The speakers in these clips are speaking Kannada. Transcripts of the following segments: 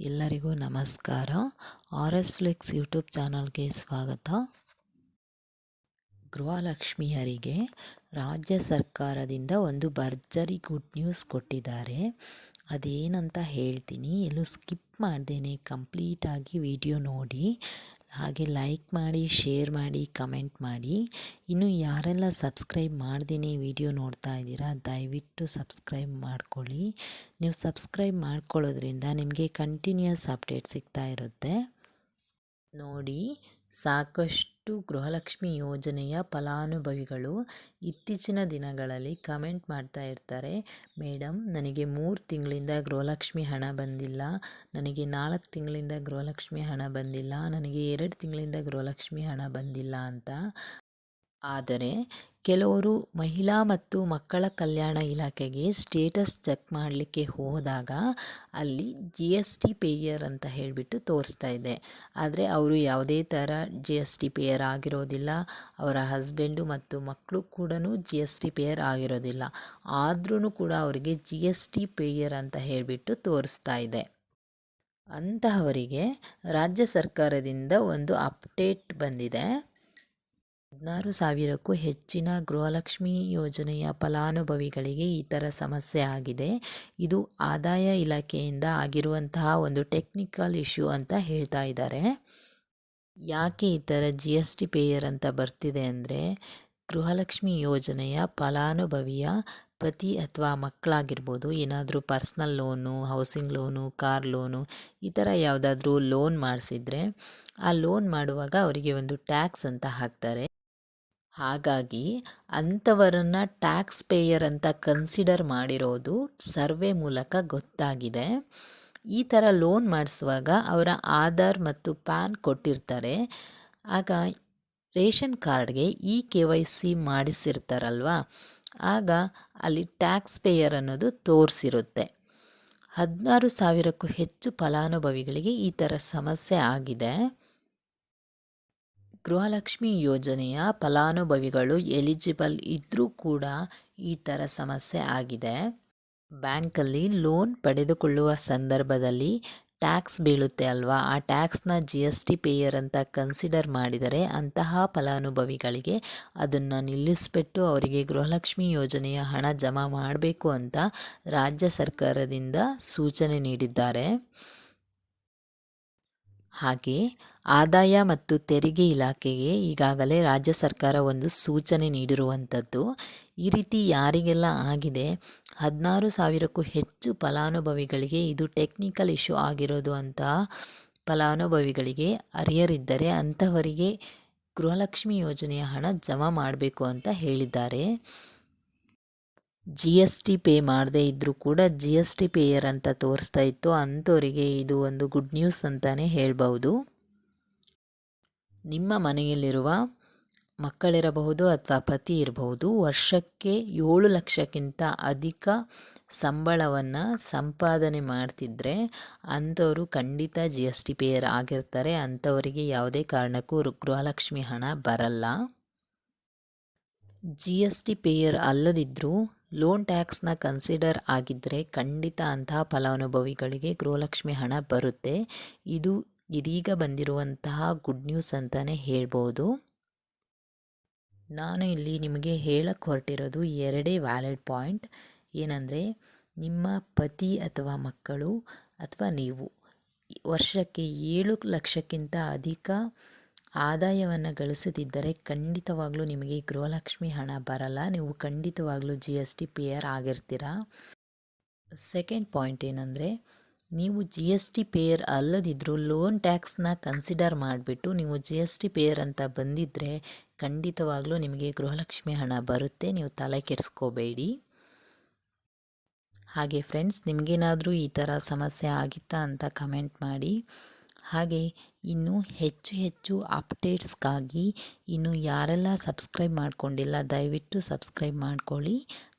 ಎಲ್ಲರಿಗೂ ನಮಸ್ಕಾರ. ಆರ್ ಎಸ್ ಫ್ಲೆಕ್ಸ್ ಯೂಟ್ಯೂಬ್ ಚಾನಲ್ಗೆ ಸ್ವಾಗತ. ಗೃಹಲಕ್ಷ್ಮಿಯರಿಗೆ ರಾಜ್ಯ ಸರ್ಕಾರದಿಂದ ಒಂದು ಭರ್ಜರಿ ಗುಡ್ ನ್ಯೂಸ್ ಕೊಟ್ಟಿದ್ದಾರೆ. ಅದೇನಂತ ಹೇಳ್ತೀನಿ. ಎಲ್ಲೂ ಸ್ಕಿಪ್ ಮಾಡ್ದೇನೆ. ಕಂಪ್ಲೀಟಾಗಿ ವಿಡಿಯೋ ನೋಡಿ. ಹಾಗೆ ಲೈಕ್ ಮಾಡಿ ಶೇರ್ ಮಾಡಿ ಕಮೆಂಟ್ ಮಾಡಿ. ಇನ್ನು ಯಾರೆಲ್ಲ ಸಬ್ಸ್ಕ್ರೈಬ್ ಮಾಡ್ದೇ ವಿಡಿಯೋ ನೋಡ್ತಾ ಇದ್ದೀರಾ, ದಯವಿಟ್ಟು ಸಬ್ಸ್ಕ್ರೈಬ್ ಮಾಡ್ಕೊಳ್ಳಿ. ನೀವು ಸಬ್ಸ್ಕ್ರೈಬ್ ಮಾಡ್ಕೊಳ್ಳೋದ್ರಿಂದ ನಿಮಗೆ ಕಂಟಿನ್ಯೂಸ್ ಅಪ್ಡೇಟ್ ಸಿಗ್ತಾ ಇರುತ್ತೆ. ನೋಡಿ ಸಾಕಷ್ಟು ಗೃಹಲಕ್ಷ್ಮಿ ಯೋಜನೆಯ ಫಲಾನುಭವಿಗಳು ಇತ್ತೀಚಿನ ದಿನಗಳಲ್ಲಿ ಕಮೆಂಟ್ ಮಾಡ್ತಾ ಇರ್ತಾರೆ ಮೇಡಮ್ ನನಗೆ ಮೂರು ತಿಂಗಳಿಂದ ಗೃಹಲಕ್ಷ್ಮಿ ಹಣ ಬಂದಿಲ್ಲ, ನನಗೆ ನಾಲ್ಕು ತಿಂಗಳಿಂದ ಗೃಹಲಕ್ಷ್ಮಿ ಹಣ ಬಂದಿಲ್ಲ, ನನಗೆ ಎರಡು ತಿಂಗಳಿಂದ ಗೃಹಲಕ್ಷ್ಮಿ ಹಣ ಬಂದಿಲ್ಲ ಅಂತ ಆದರೆ ಕೆಲವರು ಮಹಿಳಾ ಮತ್ತು ಮಕ್ಕಳ ಕಲ್ಯಾಣ ಇಲಾಖೆಗೆ ಸ್ಟೇಟಸ್ ಚೆಕ್ ಮಾಡಲಿಕ್ಕೆ ಹೋದಾಗ ಅಲ್ಲಿ ಜಿ ಎಸ್ ಟಿ ಪೇಯರ್ ಅಂತ ಹೇಳಿಬಿಟ್ಟು ತೋರಿಸ್ತಾ ಇದೆ. ಆದರೆ ಅವರು ಯಾವುದೇ ಥರ ಜಿ ಎಸ್ ಟಿ ಪೇಯರ್ ಆಗಿರೋದಿಲ್ಲ. ಅವರ ಹಸ್ಬೆಂಡು ಮತ್ತು ಮಕ್ಕಳು ಕೂಡ ಜಿ ಎಸ್ ಟಿ ಪೇಯರ್ ಆಗಿರೋದಿಲ್ಲ. ಆದ್ರೂ ಕೂಡ ಅವರಿಗೆ ಜಿ ಎಸ್ ಟಿ ಪೇಯರ್ ಅಂತ ಹೇಳಿಬಿಟ್ಟು ತೋರಿಸ್ತಾ ಇದೆ. ಅಂತಹವರಿಗೆ ರಾಜ್ಯ ಸರ್ಕಾರದಿಂದ ಒಂದು ಅಪ್ಡೇಟ್ ಬಂದಿದೆ. ಹದಿನಾರು ಸಾವಿರಕ್ಕೂ ಹೆಚ್ಚಿನ ಗೃಹಲಕ್ಷ್ಮಿ ಯೋಜನೆಯ ಫಲಾನುಭವಿಗಳಿಗೆ ಈ ಥರ ಸಮಸ್ಯೆ ಆಗಿದೆ. ಇದು ಆದಾಯ ಇಲಾಖೆಯಿಂದ ಆಗಿರುವಂತಹ ಒಂದು ಟೆಕ್ನಿಕಲ್ ಇಶ್ಯೂ ಅಂತ ಹೇಳ್ತಾ ಇದ್ದಾರೆ. ಯಾಕೆ ಈ ಥರ ಜಿ ಎಸ್ ಟಿ ಪೇಯರ್ ಅಂತ ಬರ್ತಿದೆ ಅಂದರೆ ಗೃಹಲಕ್ಷ್ಮಿ ಯೋಜನೆಯ ಫಲಾನುಭವಿಯ ಪತಿ ಅಥವಾ ಮಕ್ಕಳಾಗಿರ್ಬೋದು, ಏನಾದರೂ personal loan, housing loan, car loan, ಈ ಥರ ಯಾವುದಾದ್ರೂ ಲೋನ್ ಮಾಡಿಸಿದ್ರೆ ಆ ಲೋನ್ ಮಾಡುವಾಗ ಅವರಿಗೆ ಒಂದು ಟ್ಯಾಕ್ಸ್ ಅಂತ ಹಾಕ್ತಾರೆ. ಹಾಗಾಗಿ ಅಂಥವರನ್ನು ಟ್ಯಾಕ್ಸ್ ಪೇಯರ್ ಅಂತ ಕನ್ಸಿಡರ್ ಮಾಡಿರೋದು ಸರ್ವೆ ಮೂಲಕ ಗೊತ್ತಾಗಿದೆ. ಈ ಥರ ಲೋನ್ ಮಾಡಿಸುವಾಗ ಅವರ ಆಧಾರ್ ಮತ್ತು ಪ್ಯಾನ್ ಕೊಟ್ಟಿರ್ತಾರೆ. ಆಗ ರೇಷನ್ ಕಾರ್ಡ್ಗೆ ಇ ಕೆ ವೈ ಸಿ ಮಾಡಿಸಿರ್ತಾರಲ್ವ? ಆಗ ಅಲ್ಲಿ ಟ್ಯಾಕ್ಸ್ ಪೇಯರ್ ಅನ್ನೋದು ತೋರಿಸಿರುತ್ತೆ. ಹದಿನಾರು ಸಾವಿರಕ್ಕೂ ಹೆಚ್ಚು ಫಲಾನುಭವಿಗಳಿಗೆ ಈ ಥರ ಸಮಸ್ಯೆ ಆಗಿದೆ. ಗೃಹಲಕ್ಷ್ಮಿ ಯೋಜನೆಯ ಫಲಾನುಭವಿಗಳು ಎಲಿಜಿಬಲ್ ಇದ್ದರೂ ಕೂಡ ಈ ಥರ ಸಮಸ್ಯೆ ಆಗಿದೆ. ಬ್ಯಾಂಕಲ್ಲಿ ಲೋನ್ ಪಡೆದುಕೊಳ್ಳುವ ಸಂದರ್ಭದಲ್ಲಿ ಟ್ಯಾಕ್ಸ್ ಬೀಳುತ್ತೆ ಅಲ್ವಾ? ಆ ಟ್ಯಾಕ್ಸ್ನ ಜಿ ಎಸ್ ಟಿ ಪೇಯರ್ ಅಂತ ಕನ್ಸಿಡರ್ ಮಾಡಿದರೆ ಅಂತಹ ಫಲಾನುಭವಿಗಳಿಗೆ ಅದನ್ನು ನಿಲ್ಲಿಸಿಬಿಟ್ಟು ಅವರಿಗೆ ಗೃಹಲಕ್ಷ್ಮಿ ಯೋಜನೆಯ ಹಣ ಜಮಾ ಮಾಡಬೇಕು ಅಂತ ರಾಜ್ಯ ಸರ್ಕಾರದಿಂದ ಸೂಚನೆ ನೀಡಿದ್ದಾರೆ. ಹಾಗೆ ಆದಾಯ ಮತ್ತು ತೆರಿಗೆ ಇಲಾಖೆಗೆ ಈಗಾಗಲೇ ರಾಜ್ಯ ಸರ್ಕಾರ ಒಂದು ಸೂಚನೆ ನೀಡಿರುವಂಥದ್ದು. ಈ ರೀತಿ ಯಾರಿಗೆಲ್ಲ ಆಗಿದೆ? ಹದಿನಾರು ಸಾವಿರಕ್ಕೂ ಹೆಚ್ಚು ಫಲಾನುಭವಿಗಳಿಗೆ ಇದು ಟೆಕ್ನಿಕಲ್ ಇಶ್ಯೂ ಆಗಿರೋದು ಅಂತ ಫಲಾನುಭವಿಗಳಿಗೆ ಅರಿಯರಿದ್ದರೆ ಅಂಥವರಿಗೆ ಗೃಹಲಕ್ಷ್ಮಿ ಯೋಜನೆಯ ಹಣ ಜಮಾ ಮಾಡಬೇಕು ಅಂತ ಹೇಳಿದ್ದಾರೆ. ಜಿ ಎಸ್ ಟಿ ಪೇ ಮಾಡದೇ ಇದ್ದರೂ ಕೂಡ ಜಿ ಎಸ್ ಟಿ ಪೇಯರ್ ಅಂತ ತೋರಿಸ್ತಾ ಇತ್ತು. ಅಂಥವರಿಗೆ ಇದು ಒಂದು ಗುಡ್ ನ್ಯೂಸ್ ಅಂತಲೇ ಹೇಳ್ಬೋದು ನಿಮ್ಮ ಮನೆಯಲ್ಲಿರುವ ಮಕ್ಕಳಿರಬಹುದು ಅಥವಾ ಪತಿ ಇರಬಹುದು, ವರ್ಷಕ್ಕೆ ಏಳು ಲಕ್ಷಕ್ಕಿಂತ ಅಧಿಕ ಸಂಬಳವನ್ನು ಸಂಪಾದನೆ ಮಾಡ್ತಿದ್ರೆ ಅಂಥವರು ಖಂಡಿತ ಜಿ ಎಸ್ ಟಿ ಪೇಯರ್ ಆಗಿರ್ತಾರೆ. ಅಂಥವರಿಗೆ ಯಾವುದೇ ಕಾರಣಕ್ಕೂ ಗೃಹಲಕ್ಷ್ಮಿ ಹಣ ಬರಲ್ಲ. ಜಿ ಎಸ್ ಟಿ ಪೇಯರ್ ಅಲ್ಲದಿದ್ದರೂ ಲೋನ್ ಟ್ಯಾಕ್ಸ್ನ ಕನ್ಸಿಡರ್ ಆಗಿದ್ದರೆ ಖಂಡಿತ ಅಂತಹ ಫಲಾನುಭವಿಗಳಿಗೆ ಗೃಹಲಕ್ಷ್ಮಿ ಹಣ ಬರುತ್ತೆ. ಇದು ಇದೀಗ ಬಂದಿರುವಂತಹ ಗುಡ್ ನ್ಯೂಸ್ ಅಂತಲೇ ಹೇಳ್ಬೋದು. ನಾನು ಇಲ್ಲಿ ನಿಮಗೆ ಹೇಳಕ್ಕೆ ಹೊರಟಿರೋದು ಎರಡೇ ವ್ಯಾಲಿಡ್ ಪಾಯಿಂಟ್ ಏನಂದರೆ, ನಿಮ್ಮ ಪತಿ ಅಥವಾ ಮಕ್ಕಳು ಅಥವಾ ನೀವು ವರ್ಷಕ್ಕೆ ಏಳು ಲಕ್ಷಕ್ಕಿಂತ ಅಧಿಕ ಆದಾಯವನ್ನು ಗಳಿಸುತ್ತಿದ್ದರೆ ಖಂಡಿತವಾಗ್ಲೂ ನಿಮಗೆ ಗೃಹಲಕ್ಷ್ಮಿ ಹಣ ಬರಲ್ಲ. ನೀವು ಖಂಡಿತವಾಗ್ಲೂ ಜಿ ಎಸ್ ಟಿ ಪೇಯರ್ ಆಗಿರ್ತೀರ. ಸೆಕೆಂಡ್ ಪಾಯಿಂಟ್ ಏನಂದರೆ ನೀವು ಜಿ ಎಸ್ ಟಿ ಪೇಯರ್ ಅಲ್ಲದಿದ್ದರೂ ಲೋನ್ ಟ್ಯಾಕ್ಸ್ನ ಕನ್ಸಿಡರ್ ಮಾಡಿಬಿಟ್ಟು ನೀವು ಜಿ ಎಸ್ ಟಿ ಪೇಯರ್ ಅಂತ ಬಂದಿದ್ದರೆ ಖಂಡಿತವಾಗ್ಲೂ ನಿಮಗೆ ಗೃಹಲಕ್ಷ್ಮಿ ಹಣ ಬರುತ್ತೆ. ನೀವು ತಲೆ ಕೆಡಿಸ್ಕೋಬೇಡಿ. ಹಾಗೆ ಫ್ರೆಂಡ್ಸ್ ನಿಮಗೇನಾದರೂ ಈ ಥರ ಸಮಸ್ಯೆ ಆಗಿತ್ತಾ ಅಂತ ಕಮೆಂಟ್ ಮಾಡಿ. ಹಾಗೆ ಇನ್ನು ಹೆಚ್ಚು ಹೆಚ್ಚು ಅಪ್ಡೇಟ್ಸ್ಗಾಗಿ ಇನ್ನು ಯಾರೆಲ್ಲ ಸಬ್ಸ್ಕ್ರೈಬ್ ಮಾಡ್ಕೊಂಡಿಲ್ಲ ದಯವಿಟ್ಟು ಸಬ್ಸ್ಕ್ರೈಬ್ ಮಾಡ್ಕೊಳ್ಳಿ.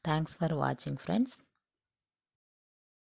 Thanks for watching friends